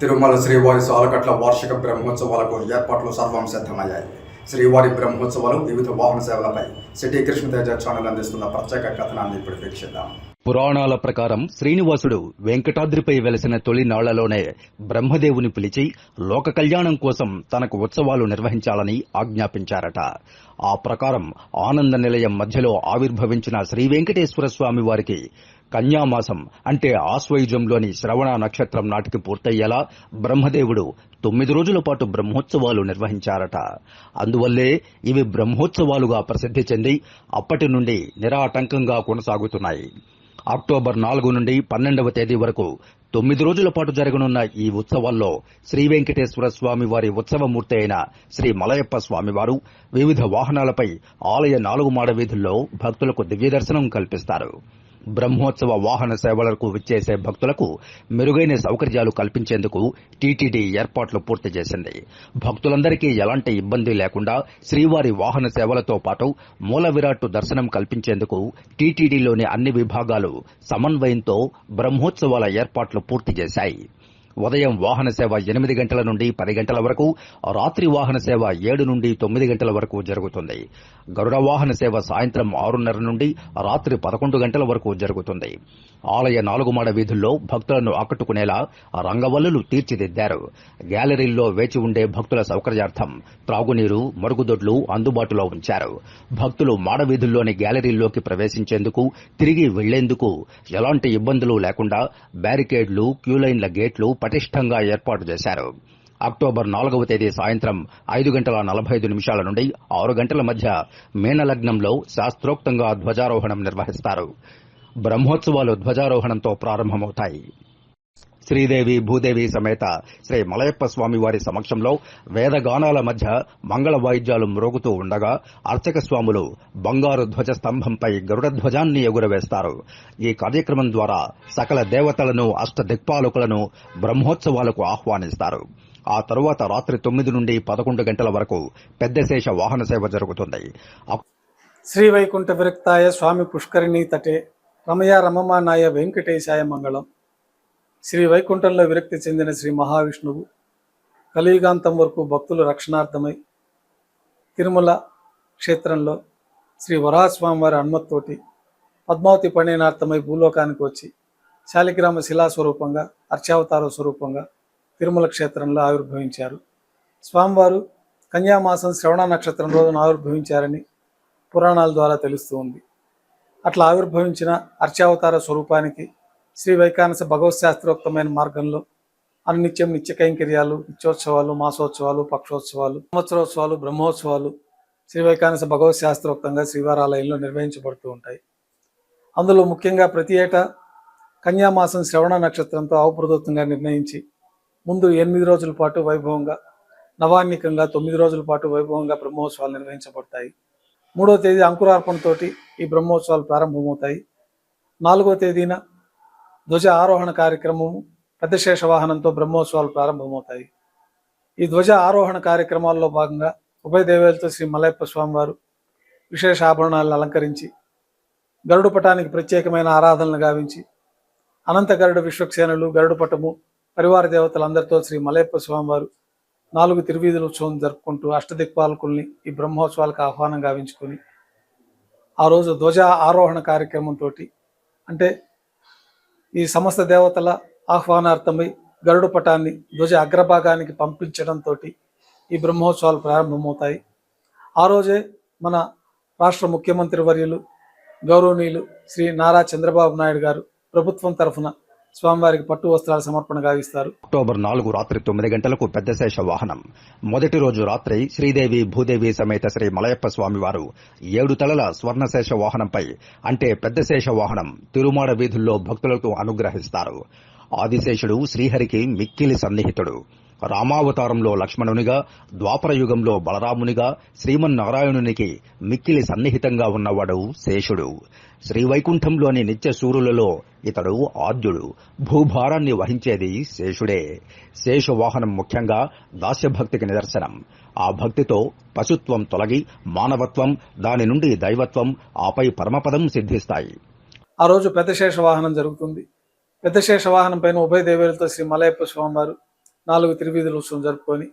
తిరుమల శ్రీవారి సాలకట్ల వార్షిక బ్రహ్మోత్సవాలకు ఏర్పాట్లు సర్వం సిద్ధమయ్యాయి. శ్రీవారి బ్రహ్మోత్సవాలు వివిధ వాహన సేవలపై సిటీ కృష్ణతేజ ఛానల్ అందిస్తున్న ప్రత్యేక కథనాన్ని ఇప్పుడు వీక్షిద్దాం. పురాణాల ప్రకారం శ్రీనివాసుడు వెంకటాద్రిపై వెలసిన తొలినాళ్ళలోనే బ్రహ్మదేవుని పిలిచి లోక కళ్యాణం కోసం తనకు ఉత్సవాలు నిర్వహించాలని ఆజ్ఞాపించారట. ఆ ప్రకారం ఆనంద నిలయం మధ్యలో ఆవిర్భవించిన శ్రీ వెంకటేశ్వర స్వామి వారికి కన్యామాసం అంటే ఆశ్వయుజంలోని శ్రవణ నక్షత్రం నాటికి పూర్తయ్యేలా బ్రహ్మదేవుడు తొమ్మిది రోజుల పాటు బ్రహ్మోత్సవాలు నిర్వహించారట. అందువల్లే ఇవి బ్రహ్మోత్సవాలుగా ప్రసిద్ధి చెంది అప్పటి నుండి నిరాటంకంగా కొనసాగుతున్నాయి. అక్టోబర్ నాలుగు నుండి పన్నెండవ తేదీ వరకు తొమ్మిది రోజుల పాటు జరగనున్న ఈ ఉత్సవాల్లో శ్రీ వెంకటేశ్వర స్వామి వారి ఉత్సవమూర్తి అయిన శ్రీ మలయప్ప స్వామివారు వివిధ వాహనాలపై ఆలయ నాలుగు మాడ వీధుల్లో భక్తులకు దివ్యదర్శనం కల్పిస్తారు. బ్రహ్మోత్సవ వాహన సేవలకు విచ్చేసే భక్తులకు మెరుగైన సౌకర్యాలు కల్పించేందుకు టీటీడీ ఏర్పాట్లు పూర్తి చేసింది. భక్తులందరికీ ఎలాంటి ఇబ్బంది లేకుండా శ్రీవారి వాహన సేవలతో పాటు మూల విరాట్టు దర్శనం కల్పించేందుకు టీటీడీలోని అన్ని విభాగాలు సమన్వయంతో బ్రహ్మోత్సవాల ఏర్పాట్లు పూర్తి చేశాయి. ఉదయం వాహన సేవ ఎనిమిది గంటల నుండి పది గంటల వరకు రాత్రి వాహన సేవ ఏడు నుండి తొమ్మిది గంటల వరకు జరుగుతుంది. గరుడ వాహన సేవ సాయంత్రం ఆరున్నర నుండి రాత్రి పదకొండు గంటల వరకు జరుగుతుంది. ఆలయ నాలుగు మాడ వీధుల్లో భక్తులను ఆకట్టుకునేలా రంగవల్లులు తీర్చిదిద్దారు. గ్యాలరీల్లో వేచి ఉండే భక్తుల సౌకర్యార్థం త్రాగునీరు మరుగుదొడ్లు అందుబాటులో ఉంచారు. భక్తులు మాడ వీధుల్లోని గ్యాలరీల్లోకి ప్రవేశించేందుకు తిరిగి వెళ్ళేందుకు ఎలాంటి ఇబ్బందులు లేకుండా బ్యారికేడ్లు క్యూలైన్ల గేట్లు పటిష్టంగా ఏర్పాటు చేశారు. అక్టోబర్ నాలుగవ తేదీ సాయంత్రం ఐదు గంటల నలభై ఐదు నిమిషాల నుండి ఆరు గంటల మధ్య మేనలగ్నంలో శాస్త్రోక్తంగా ధ్వజారోహణం నిర్వహిస్తారు. బ్రహ్మోత్సవాలు ధ్వజారోహణంతో ప్రారంభమవుతాయి. శ్రీదేవి భూదేవి సమేత శ్రీ మలయప్ప స్వామి వారి సమక్షంలో వేదగానాల మధ్య మంగళ వాయిద్యాలు మ్రోగుతూ ఉండగా అర్చక స్వాములు బంగారు ధ్వజ స్తంభంపై గరుడ ధ్వజాన్ని ఎగురవేస్తారు. ఈ కార్యక్రమం ద్వారా సకల దేవతలను అష్ట దిక్పాలకులను బ్రహ్మోత్సవాలకు ఆహ్వానిస్తారు. ఆ తరువాత రాత్రి తొమ్మిది నుండి పదకొండు గంటల వరకు పెద్దశేష వాహన సేవ జరుగుతుంది. శ్రీ వైకుంఠ విరక్తాయ స్వామి పుష్కరిణీ తటే రమయ రమమానాయ వెంకటేశాయ మంగళం. శ్రీ వైకుంఠంలో విరక్తి చెందిన శ్రీ మహావిష్ణువు కలియుగాంతం వరకు భక్తుల రక్షణార్థమై తిరుమల క్షేత్రంలో శ్రీ వరాహస్వామి వారి అనుమతితోటి పద్మావతి పండినార్థమై భూలోకానికి వచ్చి శాలిగ్రామ శిలా స్వరూపంగా అర్చావతార స్వరూపంగా తిరుమల క్షేత్రంలో ఆవిర్భవించారు. స్వామివారు కన్యామాసం శ్రవణ నక్షత్రం రోజున ఆవిర్భవించారని పురాణాల ద్వారా తెలుస్తూ ఉంది. అట్లా ఆవిర్భవించిన అర్చావతార స్వరూపానికి శ్రీ వైకానస భగవత్ శాస్త్రోక్తమైన మార్గంలో అనునిత్యం నిత్య కైంకర్యాలు నిత్యోత్సవాలు మాసోత్సవాలు పక్షోత్సవాలు సంవత్సరోత్సవాలు బ్రహ్మోత్సవాలు శ్రీ వైకానస భగవత్ శాస్త్రోక్తంగా శ్రీవారాలయంలో నిర్వహించబడుతూ ఉంటాయి. అందులో ముఖ్యంగా ప్రతి ఏటా కన్యామాసం శ్రవణ నక్షత్రంతో అవప్రదోత్తంగా నిర్ణయించి ముందు ఎనిమిది రోజుల పాటు వైభవంగా నవాన్నికంగా తొమ్మిది రోజుల పాటు వైభవంగా బ్రహ్మోత్సవాలు నిర్వహించబడతాయి. మూడో తేదీ అంకురార్పణతోటి ఈ బ్రహ్మోత్సవాలు ప్రారంభమవుతాయి. నాలుగో తేదీన ధ్వజ ఆరోహణ కార్యక్రమము పెద్ద శేష వాహనంతో బ్రహ్మోత్సవాలు ప్రారంభమవుతాయి. ఈ ధ్వజ ఆరోహణ కార్యక్రమాల్లో భాగంగా ఉభయ దేవేలతో శ్రీ మలయప్ప స్వామివారు విశేష ఆభరణాలను అలంకరించి గరుడు పటానికి ప్రత్యేకమైన ఆరాధనలు గావించి అనంత గరుడు విశ్వక్సేనులు గరుడు పటము పరివార దేవతలందరితో శ్రీ మలయప్ప స్వామివారు నాలుగు తిరువీధుల ఉత్సవం జరుపుకుంటూ అష్టదిక్పాలకుల్ని ఈ బ్రహ్మోత్సవాలకు ఆహ్వానం గావించుకొని ఆ రోజు ధ్వజ ఆరోహణ కార్యక్రమంతో అంటే ఈ సమస్త దేవతల ఆహ్వానార్థమై గరుడు పటాన్ని ధ్వజ అగ్రభాగానికి పంపించడంతో ఈ బ్రహ్మోత్సవాలు ప్రారంభమవుతాయి. ఆ రోజే మన రాష్ట్ర ముఖ్యమంత్రి వర్యులు గౌరవనీయులు శ్రీ నారా చంద్రబాబు నాయుడు గారు ప్రభుత్వం తరఫున స్వామివారికి పట్టు వస్త్రాల సమర్పణ గావిస్తారు. అక్టోబర్ నాలుగు రాత్రి తొమ్మిది గంటలకు పెద్దశేష వాహనం. మొదటి రోజు రాత్రి శ్రీదేవి భూదేవి సమేత శ్రీ మలయప్ప స్వామివారు ఏడు తలల స్వర్ణశేష వాహనంపై అంటే పెద్దశేష వాహనం తిరుమాడ వీధుల్లో భక్తులకు అనుగ్రహిస్తారు. ఆదిశేషుడు శ్రీహరికి మిక్కిలి సన్నిహితుడు. రామావతారంలో లక్ష్మణునిగా ద్వాపర యుగంలో బలరామునిగా శ్రీమన్నారాయణునికి మిక్కిలి సన్నిహితంగా ఉన్నవాడు శేషుడు. శ్రీవైకుంఠంలోని నిత్య సూరులలో ఇతడు ఆద్యుడు భూభారాన్ని వహించేది శేషుడే. శేషవాహనం ముఖ్యంగా దాస్యభక్తికి నిదర్శనం. ఆ భక్తితో పశుత్వం తొలగి మానవత్వం దాని నుండి దైవత్వం ఆపై పరమపదం సిద్ధిస్తాయి. ఆ రోజు పెద్ద శేషవాహనం జరుగుతుంది. పెద్ద శేషవాహనం పైన ఉభయ దేవేలతో శ్రీ మలయప్ప స్వామివారు నాలుగు తిరువీధుల ఉత్సవం జరుపుకొని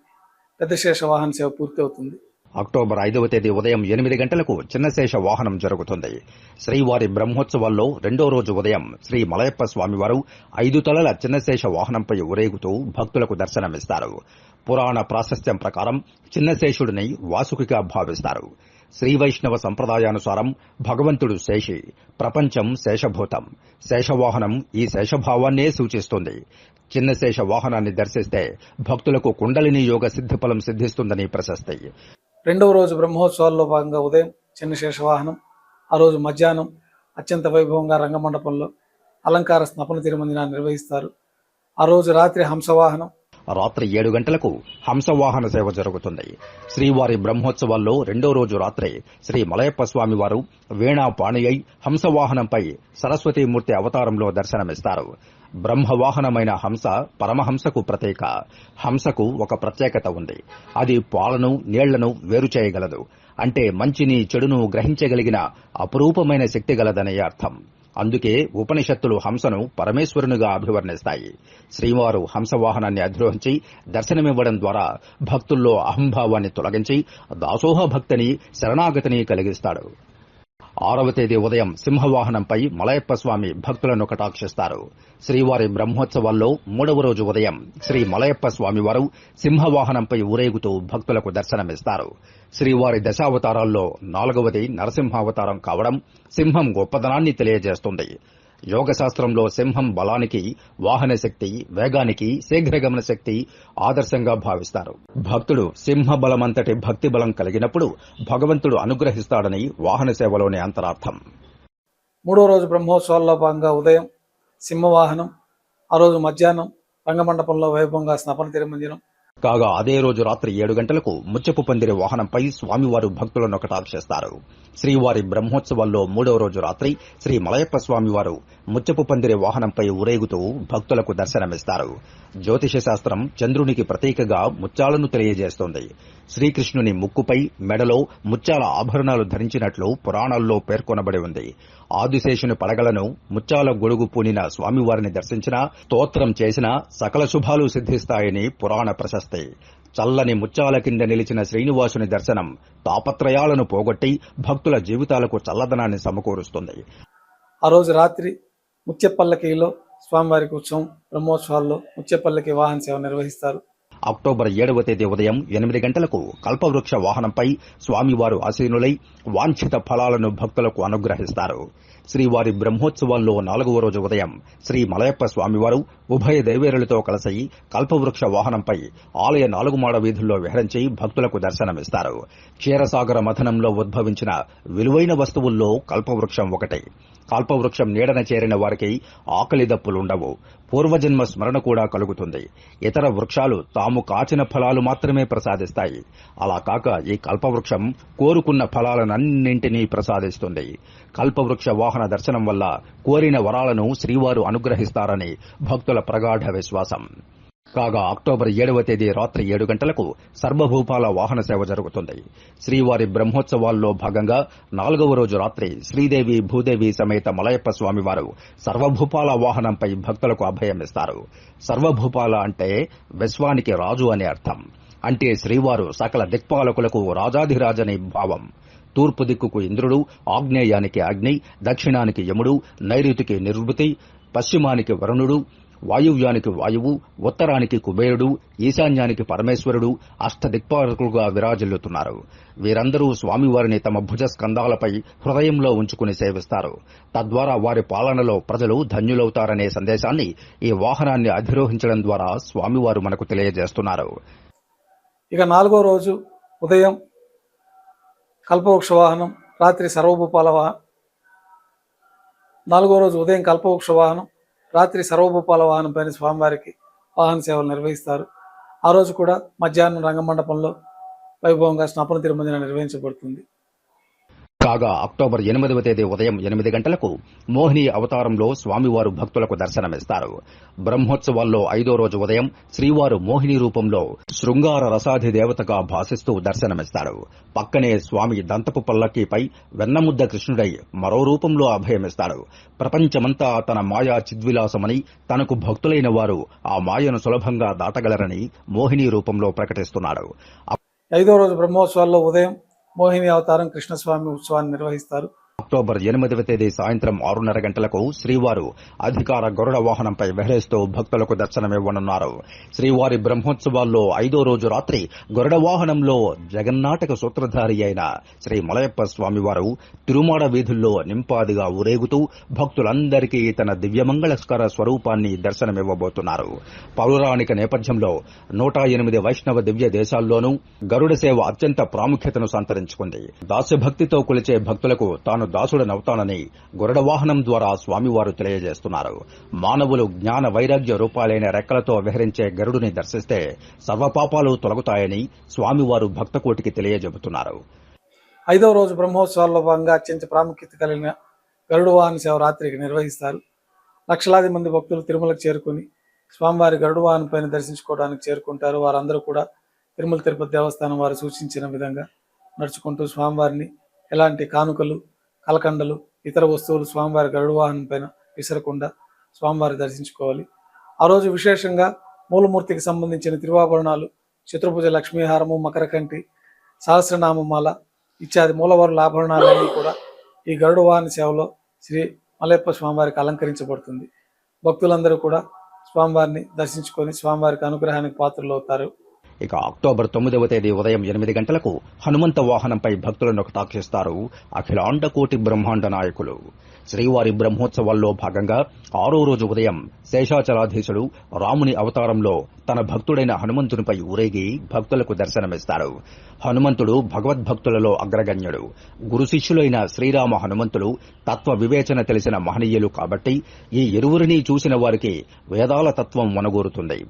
పెద్దశేష వాహన సేవ పూర్తి అవుతుంది. అక్టోబర్ ఐదవ తేదీ ఉదయం ఎనిమిది గంటలకు చిన్నశేష వాహనం జరుగుతుంది. శ్రీవారి బ్రహ్మోత్సవాల్లో రెండో రోజు ఉదయం శ్రీ మలయప్ప స్వామివారు ఐదు తలల చిన్నశేష వాహనంపై ఊరేగుతూ భక్తులకు దర్శనమిస్తారు. పురాణ ప్రాశస్త్యం ప్రకారం చిన్నశేషుడిని వాసుకిగా భావిస్తారు. శ్రీ వైష్ణవ సంప్రదాయానుసారం భగవంతుడు శేషి ప్రపంచం శేషభూతం. శేషవాహనం ఈ శేషభావాన్నే సూచిస్తుంది. చిన్న శేష వాహనాన్ని దర్శిస్తే భక్తులకు కుండలిని యోగ సిద్ధిఫలం సిద్ధిస్తుందని ప్రశస్తి. రెండవ రోజు బ్రహ్మోత్సవాల్లో భాగంగా ఉదయం చిన్న శేషవాహనం ఆ రోజు మధ్యాహ్నం అత్యంత వైభవంగా రంగమండపంలో అలంకార స్నపన తిరుమందినాన్ని నిర్వహిస్తారు. ఆ రోజు రాత్రి హంసవాహనం రాత్రి ఏడు గంటలకు హంసవాహన సేవ జరుగుతుంది. శ్రీవారి బ్రహ్మోత్సవాల్లో రెండో రోజు రాత్రి శ్రీ మలయప్ప స్వామి వారు వీణా పాణియై హంసవాహనంపై సరస్వతీమూర్తి అవతారంలో దర్శనమిస్తారు. బ్రహ్మవాహనమైన హంస పరమహంసకు ప్రత్యేక హంసకు ఒక ప్రత్యేకత ఉంది. అది పాలను నీళ్ళను వేరు చేయగలదు. అంటే మంచిని చెడును గ్రహించగలిగిన అపురూపమైన శక్తి గలదనే అర్థం. అందుకే ఉపనిషత్తులు హంసను పరమేశ్వరునిగా అభివర్ణిస్తాయి. శ్రీవారు హంసవాహనాన్ని అధిరోహించి దర్శనమివ్వడం ద్వారా భక్తుల్లో అహంభావాన్ని తొలగించి దాసోహ భక్తిని శరణాగతిని కలిగిస్తాడు. ఆరవ తేదీ ఉదయం సింహవాహనంపై మలయప్ప స్వామి భక్తులను కటాక్షిస్తారు. శ్రీవారి బ్రహ్మోత్సవాల్లో మూడవ రోజు ఉదయం శ్రీ మలయప్ప స్వామివారు సింహవాహనంపై ఊరేగుతూ భక్తులకు దర్శనమిస్తారు. శ్రీవారి దశావతారాల్లో నాలుగవది నరసింహావతారం కావడం సింహం గొప్పదనాన్ని తెలియజేస్తుంది. యోగ శాస్త్రంలో సింహం బలానికి వాహన శక్తి వేగానికి శీఘ్రగమన శక్తి ఆదర్శంగా భావిస్తారు. భక్తుడు సింహ బలమంతటి భక్తి బలం కలిగినప్పుడు భగవంతుడు అనుగ్రహిస్తాడని వాహన సేవలోని అంతరార్థం. మూడో రోజు బ్రహ్మోత్సవాల్లో భాగంగా ఉదయం సింహవాహనం ఆ రోజు మధ్యాహ్నం రంగమండపంలో వైభవంగా స్నపన తిరుమందిరం కాగా అదే రోజు రాత్రి ఏడు గంటలకు ముచ్చపు పందిరి వాహనంపై స్వామివారు భక్తులను కటాక్షిస్తారు శ్రీవారి బ్రహ్మోత్సవాల్లో మూడవ రోజు రాత్రి శ్రీ మలయప్ప స్వామివారు ముచ్చపు పందిరి వాహనంపై ఊరేగుతూ భక్తులకు దర్శనమిస్తారు. జ్యోతిష శాస్త్రం చంద్రునికి ప్రతీకగా ముత్యాలను తెలియజేస్తోంది. శ్రీకృష్ణుని ముక్కుపై మెడలో ముత్యాల ఆభరణాలు ధరించినట్లు పురాణాల్లో పేర్కొనబడి ఉంది. ఆదిశేషుని పడగలను ముత్యాల గొడుగు పూనిన స్వామివారిని దర్శించినా స్తోత్రం చేసినా సకల శుభాలు సిద్ధిస్తాయని పురాణ ప్రశస్తి. చల్లని ముత్యాల కింద నిలిచిన శ్రీనివాసుని దర్శనం తాపత్రయాలను పోగొట్టి భక్తుల జీవితాలకు చల్లదనాన్ని సమకూరుస్తుంది. ఆ రోజు రాత్రి ముత్యపల్లకిలో స్వామివారికి ఉత్సవం బ్రహ్మోత్సవాల్లో ముత్యపల్లకి వాహన సేవ నిర్వహిస్తారు. అక్టోబర్ ఏడవ తేదీ ఉదయం ఎనిమిది గంటలకు కల్పవృక్ష వాహనంపై స్వామివారు ఆసీనులై వాంఛిత ఫలాలను భక్తులకు అనుగ్రహిస్తారు. శ్రీవారి బ్రహ్మోత్సవాల్లో నాలుగవ రోజు ఉదయం శ్రీ మలయప్ప స్వామివారు ఉభయ దేవేరులతో కలిసి కల్పవృక్ష వాహనంపై ఆలయ నాలుగు మాడ వీధుల్లో విహరించి భక్తులకు దర్శనమిస్తారు. క్షీరసాగర మథనంలో ఉద్భవించిన విలువైన వస్తువుల్లో కల్పవృక్షం ఒకటి. కల్పవృక్షం నీడన చేరిన వారికి ఆకలి దప్పులుండవు. పూర్వజన్మ స్మరణ కూడా కలుగుతుంది. ఇతర వృక్షాలు తాము కాచిన ఫలాలు మాత్రమే ప్రసాదిస్తాయి. అలా కాక ఈ కల్పవృక్షం కోరుకున్న ఫలాలనన్నింటినీ ప్రసాదిస్తుంది. కల్పవృక్ష వాహన దర్శనం వల్ల కోరిన వరాలను శ్రీవారు అనుగ్రహిస్తారని భక్తుల ప్రగాఢ విశ్వాసం. కాగా అక్టోబర్ ఏడవ తేదీ రాత్రి ఏడు గంటలకు సర్వభూపాల వాహన సేవ జరుగుతుంది. శ్రీవారి బ్రహ్మోత్సవాల్లో భాగంగా నాలుగవ రోజు రాత్రి శ్రీదేవి భూదేవి సమేత మలయప్ప స్వామివారు సర్వభూపాల వాహనంపై భక్తులకు అభయమిస్తారు సర్వభూపాల అంటే విశ్వానికి రాజు అనే అర్థం. అంటే శ్రీవారు సకల దిక్పాలకులకు రాజాధిరాజని భావం. తూర్పు దిక్కుకు ఇంద్రుడు ఆగ్నేయానికి అగ్ని దక్షిణానికి యముడు నైరుతికి నిర్వృతి పశ్చిమానికి వరుణుడు వాయువ్యానికి వాయువు ఉత్తరానికి కుబేరుడు ఈశాన్యానికి పరమేశ్వరుడు అష్టదిక్పాలకులుగా విరాజిల్లుతున్నారు. వీరందరూ స్వామివారిని తమ భుజ స్కందాలపై హృదయంలో ఉంచుకుని సేవిస్తారు. తద్వారా వారి పాలనలో ప్రజలు ధన్యులవుతారనే సందేశాన్ని ఈ వాహనాన్ని అధిరోహించడం ద్వారా స్వామివారు మనకు తెలియజేస్తున్నారు. ఇక నాలుగో రోజు ఉదయం కల్పవృక్ష వాహనం రాత్రి సర్వభూపాల వాహనం నాలుగో రోజు ఉదయం కల్పవృక్ష వాహనం రాత్రి సర్వభూపాల వాహనం పైన స్వామివారికి వాహన సేవలు నిర్వహిస్తారు. ఆ రోజు కూడా మధ్యాహ్నం రంగమండపంలో వైభవంగా స్నాపన తిరుమందిన నిర్వహించబడుతుంది. కాగా అక్టోబర్ ఎనిమిదవ తేదీ ఉదయం ఎనిమిది గంటలకు మోహిని అవతారంలో స్వామివారు భక్తులకు దర్శనమిస్తారు. బ్రహ్మోత్సవాల్లో ఐదో రోజు ఉదయం శ్రీవారు మోహిని రూపంలో శృంగార రసాధి దేవతగా భాసిస్తూ దర్శనమిస్తారు. పక్కనే స్వామి దంతపు పల్లకీపై వెన్నముద్ద కృష్ణుడై మరో రూపంలో అభయమిస్తాడు ప్రపంచమంతా తన మాయా చిద్విలాసమని తనకు భక్తులైన వారు ఆ మాయను సులభంగా దాటగలరని మోహిని రూపంలో ప్రకటిస్తున్నాడు ఐదో రోజు బ్రహ్మోత్సవాల్లో ఉదయం మోహిని అవతారం కృష్ణస్వామి ఉత్సవాన్ని నిర్వహిస్తారు. అక్టోబర్ ఎనిమిదవ తేదీ సాయంత్రం ఆరున్నర గంటలకు శ్రీవారు అధికార గరుడ వాహనంపై వెహరేస్తూ భక్తులకు దర్శనమివ్వనున్నారు. శ్రీవారి బ్రహ్మోత్సవాల్లో ఐదో రోజు రాత్రి గరుడ వాహనంలో జగన్నాటక సూత్రధారి అయిన శ్రీ మలయప్ప స్వామివారు తిరుమాడ వీధుల్లో నింపాదిగా ఊరేగుతూ భక్తులందరికీ తన దివ్యమంగళస్కర స్వరూపాన్ని దర్శనమివ్వబోతున్నారు. పౌరాణిక నేపథ్యంలో నూట ఎనిమిది వైష్ణవ దివ్య దేశాల్లోనూ గరుడ సేవ అత్యంత ప్రాముఖ్యతను సంతరించుకుంది. దాస్యభక్తితో కొలిచే భక్తులకు తాను దాసుడనవుతానని గురుడవాహనం ద్వారా స్వామివారు తెలియజేస్తున్నారు. మానవులు జ్ఞాన వైరాగ్య రూపాలైన రెక్కలతో విహరించే గరుడుని దర్శిస్తే సర్వపాపాలు తొలగుతాయని స్వామివారు భక్తకోటికి తెలియజెబుతున్నారు. ఐదవ రోజు బ్రహ్మోత్సవాల్లో భాగంగా అత్యంత ప్రాముఖ్యత కలిగిన గరుడ వాహన సేవ రాత్రికి నిర్వహిస్తారు. లక్షలాది మంది భక్తులు తిరుమలకు చేరుకుని స్వామివారి గరుడవాహన పైన దర్శించుకోవడానికి చేరుకుంటారు. వారందరూ కూడా తిరుమల తిరుపతి దేవస్థానం వారు సూచించిన విధంగా నడుచుకుంటూ స్వామివారిని ఎలాంటి కానుకలు కలకండలు ఇతర వస్తువులు స్వామివారి గరుడు వాహనం పైన విసరకుండా స్వామివారి దర్శించుకోవాలి. ఆ రోజు విశేషంగా మూలమూర్తికి సంబంధించిన తిరువాభరణాలు చతుర్భుజ లక్ష్మీహారము మకరకంటి సహస్రనామమాల ఇత్యాది మూలవరుల ఆభరణాలన్నీ కూడా ఈ గరుడు వాహన సేవలో శ్రీ మలయప్ప స్వామివారికి అలంకరించబడుతుంది. భక్తులందరూ కూడా స్వామివారిని దర్శించుకొని స్వామివారికి అనుగ్రహానికి పాత్రలు అవుతారు. ఇక అక్టోబర్ తొమ్మిదవ తేదీ ఉదయం ఎనిమిది గంటలకు హనుమంత వాహనంపై భక్తులను కటాక్షిస్తారు అఖిలాండ కోటి బ్రహ్మాండ నాయకులు. శ్రీవారి బ్రహ్మోత్సవాల్లో భాగంగా ఆరో రోజు ఉదయం శేషాచలాధీశుడు రాముని అవతారంలో తన భక్తుడైన హనుమంతునిపై ఊరేగి భక్తులకు దర్శనమిస్తారు. హనుమంతుడు భగవద్భక్తులలో అగ్రగణ్యుడు. గురు శిష్యులైన శ్రీరామ హనుమంతులు తత్వ వివేచన తెలిసిన మహనీయులు కాబట్టి ఈ ఇరువురిని చూసిన వారికి వేదాల తత్వం వనగూరుతుంది.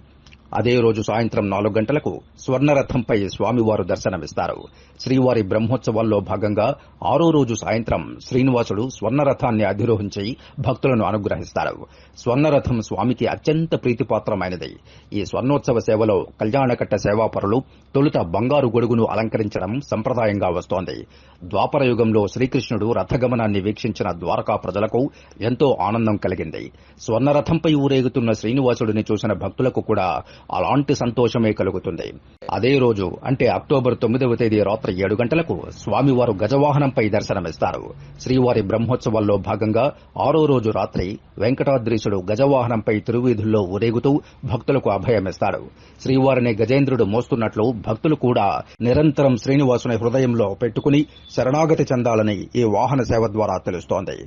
అదే రోజు సాయంత్రం నాలుగు గంటలకు స్వర్ణరథంపై స్వామివారు దర్శనమిస్తారు. శ్రీవారి బ్రహ్మోత్సవాల్లో భాగంగా ఆరో రోజు సాయంత్రం శ్రీనివాసుడు స్వర్ణరథాన్ని అధిరోహించి భక్తులను అనుగ్రహిస్తారు. స్వర్ణరథం స్వామికి అత్యంత ప్రీతిపాత్రమైనది. ఈ స్వర్ణోత్సవ సేవలో కళ్యాణకట్ట సేవాపరులు తొలుత బంగారు గొడుగును అలంకరించడం సంప్రదాయంగా వస్తోంది. ద్వాపర యుగంలో శ్రీకృష్ణుడు రథగమనాన్ని వీక్షించిన ద్వారకా ప్రజలకు ఎంతో ఆనందం కలిగింది. స్వర్ణరథంపై ఊరేగుతున్న శ్రీనివాసుడిని చూసిన భక్తులకు కూడా అలాంటి సంతోషమే కలుగుతుంది. అదే రోజు అంటే అక్టోబర్ తొమ్మిదవ తేదీ రాత్రి ఏడు గంటలకు స్వామివారు గజవాహనంపై దర్శనమిస్తారు. శ్రీవారి బ్రహ్మోత్సవాల్లో భాగంగా ఆరో రోజు రాత్రి వెంకటాద్రీశుడు గజవాహనంపై తిరువీధుల్లో ఊరేగుతూ భక్తులకు అభయమిస్తాడు. శ్రీవారిని గజేంద్రుడు మోస్తున్నట్లు భక్తులు కూడా నిరంతరం శ్రీనివాసుని హృదయంలో పెట్టుకుని శరణాగతి చెందాలని ఈ వాహన సేవ ద్వారా తెలుస్తోంది.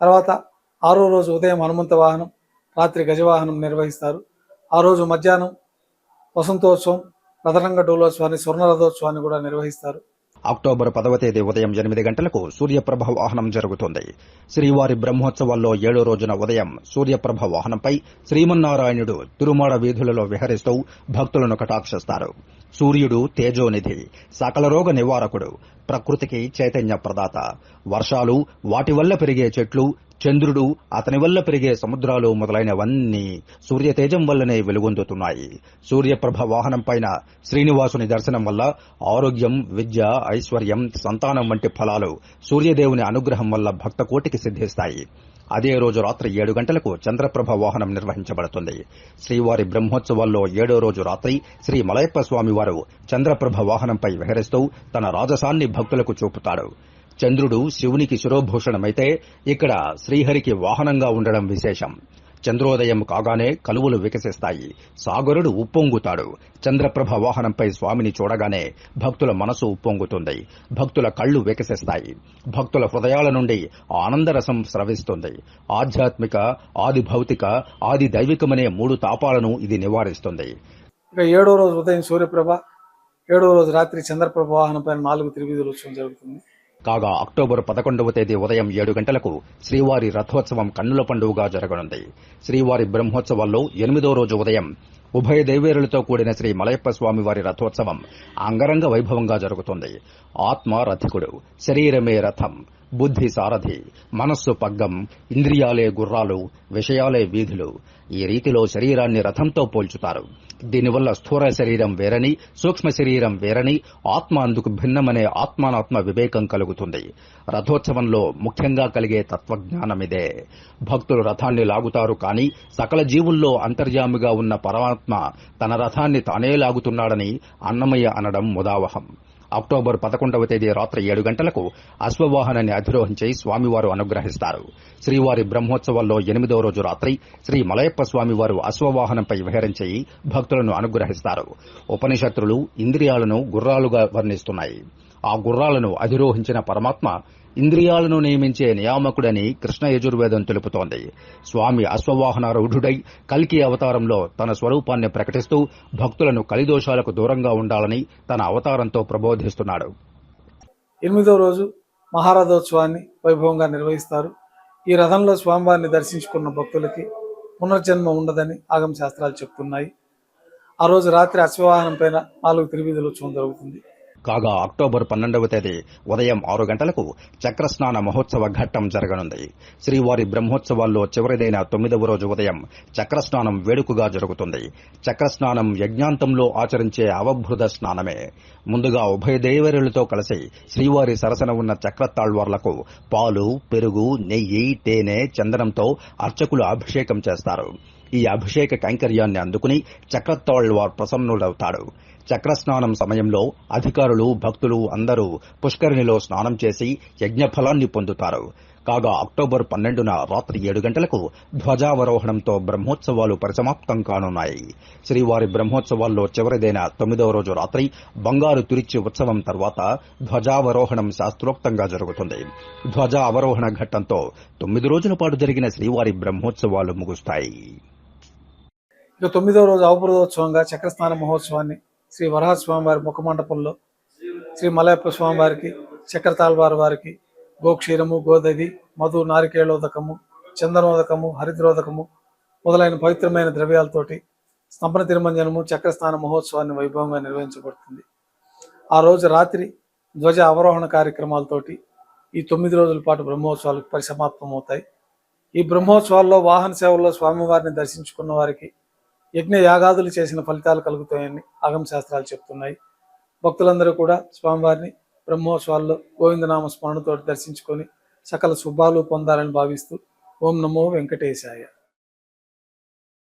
తర్వాత ఆరో రోజు ఉదయం హనుమంత వాహనం రాత్రి గజవాహనం నిర్వహిస్తారు. ఆ రోజు మధ్యాహ్నం వసంతోత్సవం రథరంగ డోలోత్సవాన్ని స్వర్ణ రథోత్సవాన్ని కూడా నిర్వహిస్తారు. అక్టోబర్ పదవ తేదీ ఉదయం ఎనిమిది గంటలకు సూర్యప్రభ వాహనం జరుగుతుంది. శ్రీవారి బ్రహ్మోత్సవాల్లో ఏడో రోజున ఉదయం సూర్యప్రభ వాహనంపై శ్రీమన్నారాయణుడు తిరుమాడ వీధులలో విహరిస్తూ భక్తులను కటాక్షిస్తారు. సూర్యుడు తేజోనిధి సకల రోగ నివారకుడు ప్రకృతికి చైతన్య ప్రదాత. వర్షాలు వాటి వల్ల పెరిగే చెట్లు చంద్రుడు అతని వల్ల పెరిగే సముద్రాలు మొదలైనవన్నీ సూర్యతేజం వల్లనే వెలుగొందుతున్నాయి. సూర్యప్రభ వాహనం పైన శ్రీనివాసుని దర్శనం వల్ల ఆరోగ్యం విద్య ఐశ్వర్యం సంతానం వంటి ఫలాలు సూర్యదేవుని అనుగ్రహం వల్ల భక్త కోటికి సిద్ధిస్తాయి. అదే రోజు రాత్రి ఏడు గంటలకు చంద్రప్రభ వాహనం నిర్వహించబడుతుంది. శ్రీవారి బ్రహ్మోత్సవాల్లో ఏడో రోజు రాత్రి శ్రీ మలయప్ప స్వామివారు చంద్రప్రభ వాహనంపై విహరిస్తూ తన రాజసాన్ని భక్తులకు చూపుతాడు. చంద్రుడు శివునికి శిరోభూషణమైతే ఇక్కడ శ్రీహరికి వాహనంగా ఉండడం విశేషం. చంద్రోదయం కాగానే కలువులు వికసిస్తాయి. సాగరుడు ఉప్పొంగుతాడు. చంద్రప్రభ వాహనంపై స్వామిని చూడగానే భక్తుల మనసు ఉప్పొంగుతుంది. భక్తుల కళ్ళు వికసిస్తాయి. భక్తుల హృదయాల నుండి ఆనందరసం స్రవిస్తుంది. ఆధ్యాత్మిక ఆది భౌతిక ఆది దైవికమనే మూడు తాపాలను ఇది నివారిస్తుంది. ఇక ఏడో రోజు ఉదయం సూర్యప్రభ ఏడో రోజు రాత్రి చంద్రప్రభ వాహనం పైన నాలుగు త్రివిధులు ఉత్సవం జరుగుతుంది. కాగా అక్టోబర్ పదకొండవ తేదీ ఉదయం ఏడు గంటలకు శ్రీవారి రథోత్సవం కన్నుల పండుగగా జరగనుంది. శ్రీవారి బ్రహ్మోత్సవాల్లో ఎనిమిదో రోజు ఉదయం ఉభయ దేవేరులతో కూడిన శ్రీ మలయప్ప స్వామి వారి రథోత్సవం అంగరంగ వైభవంగా జరుగుతుంది. ఆత్మ రథికుడు శరీరమే రథం. బుద్ధి సారథి మనస్సు పగ్గం ఇంద్రియాలే గుర్రాలు విషయాలే వీధులు. ఈ రీతిలో శరీరాన్ని రథంతో పోల్చుతారు. దీనివల్ల స్థూల శరీరం వేరని సూక్ష్మ శరీరం వేరని ఆత్మ అందుకు భిన్నమనే ఆత్మానాత్మ వివేకం కలుగుతుంది. రథోత్సవంలో ముఖ్యంగా కలిగే తత్వజ్ఞానమిదే. భక్తులు రథాన్ని లాగుతారు కానీ సకల జీవుల్లో అంతర్యామిగా ఉన్న పరమాత్మ తన రథాన్ని తానే లాగుతున్నాడని అన్నమయ్య అనడం ముదావహం. అక్టోబర్ పదకొండవ తేదీ రాత్రి ఏడు గంటలకు అశ్వవాహనాన్ని అధిరోహించి స్వామివారు అనుగ్రహిస్తారు. శ్రీవారి బ్రహ్మోత్సవాల్లో ఎనిమిదవ రోజు రాత్రి శ్రీ మలయప్ప స్వామివారు అశ్వవాహనంపై విహరించి భక్తులను అనుగ్రహిస్తారు. ఉపనిషత్తులు ఇంద్రియాలను గుర్రాలుగా వర్ణిస్తున్నాయి. ఆ గుర్రాలను అధిరోహించిన పరమాత్మ ఇంద్రియాలను నియమించే నియామకుడని కృష్ణ యజుర్వేదం తెలుపుతోంది. స్వామి అశ్వవాహనారూఢుడై కల్కి అవతారంలో తన స్వరూపాన్ని ప్రకటిస్తూ భక్తులను కలిదోషాలకు దూరంగా ఉండాలని తన అవతారంతో ప్రబోధిస్తున్నాడు. ఎనిమిదో రోజు మహారథోత్సవాన్ని వైభవంగా నిర్వహిస్తారు. ఈ రథంలో స్వామివారిని దర్శించుకున్న భక్తులకి పునర్జన్మ ఉండదని ఆగమ శాస్త్రాలు చెప్తున్నాయి. ఆ రోజు రాత్రి అశ్వవాహనం పైన నాలుగు త్రివిధులు ఉత్సవం జరుగుతుంది. కాగా అక్టోబర్ పన్నెండవ తేదీ ఉదయం ఆరు గంటలకు చక్రస్నాన మహోత్సవ ఘట్టం జరగనుంది. శ్రీవారి బ్రహ్మోత్సవాల్లో చివరిదైన తొమ్మిదవ రోజు ఉదయం చక్రస్నానం వేడుకగా జరుగుతుంది. చక్రస్నానం యజ్ఞాంతంలో ఆచరించే అవభృత స్నానమే. ముందుగా ఉభయ దేవరులతో కలిసి శ్రీవారి సరసన ఉన్న చక్రతాళ్వార్లకు పాలు పెరుగు నెయ్యి తేనె చందనంతో అర్చకులు అభిషేకం చేస్తారు. ఈ అభిషేక కైంకర్యాన్ని అందుకుని చక్రతాళ్వార్ ప్రసన్నుడవుతాడు. చక్రస్నానం సమయంలో అధికారులు భక్తులు అందరూ పుష్కరిణిలో స్నానం చేసి యజ్ఞఫలాన్ని పొందుతారు. కాగా అక్టోబర్ పన్నెండున రాత్రి ఏడు గంటలకు ధ్వజావరోహణంతో బ్రహ్మోత్సవాలు పరిసమాప్తం కానున్నాయి. శ్రీవారి బ్రహ్మోత్సవాల్లో చివరిదైన తొమ్మిదవ రోజు రాత్రి బంగారు తిరిచి ఉత్సవం తర్వాత ధ్వజావరోహణం శాస్త్రోక్తంగా జరుగుతుంది. ధ్వజ అవరోహణ ఘట్టంతో తొమ్మిది రోజుల పాటు జరిగిన శ్రీవారి బ్రహ్మోత్సవాలు ముగుస్తాయి. ఇక తొమ్మిదో రోజు అవపృతోత్సవంగా చక్రస్నాన మహోత్సవాన్ని శ్రీ వరాహస్వామివారి ముఖమండపంలో శ్రీ మలయప్ప స్వామివారికి చక్రతాల్వారి వారికి గోక్షీరము గోదది మధు నారికేళోదకము చందనోదకము హరిద్రోదకము మొదలైన పవిత్రమైన ద్రవ్యాలతోటి స్తంభన తిరుమంజనము చక్రస్థాన మహోత్సవాన్ని వైభవంగా నిర్వహించబడుతుంది. ఆ రోజు రాత్రి ధ్వజ అవరోహణ కార్యక్రమాలతోటి ఈ తొమ్మిది రోజుల పాటు బ్రహ్మోత్సవాలు పరిసమాప్తం అవుతాయి ఈ బ్రహ్మోత్సవాల్లో వాహన సేవల్లో స్వామివారిని దర్శించుకున్న వారికి యజ్ఞ యాగాదులు చేసిన ఫలితాలు కలుగుతాయని ఆగమశాస్త్రాలు చెప్తున్నాయి. భక్తులందరూ కూడా స్వామివారిని బ్రహ్మోత్సవాల్లో గోవిందనామ స్మరణతో దర్శించుకొని సకల శుభాలు పొందాలని భావిస్తూ ఓం నమో వెంకటేశాయ.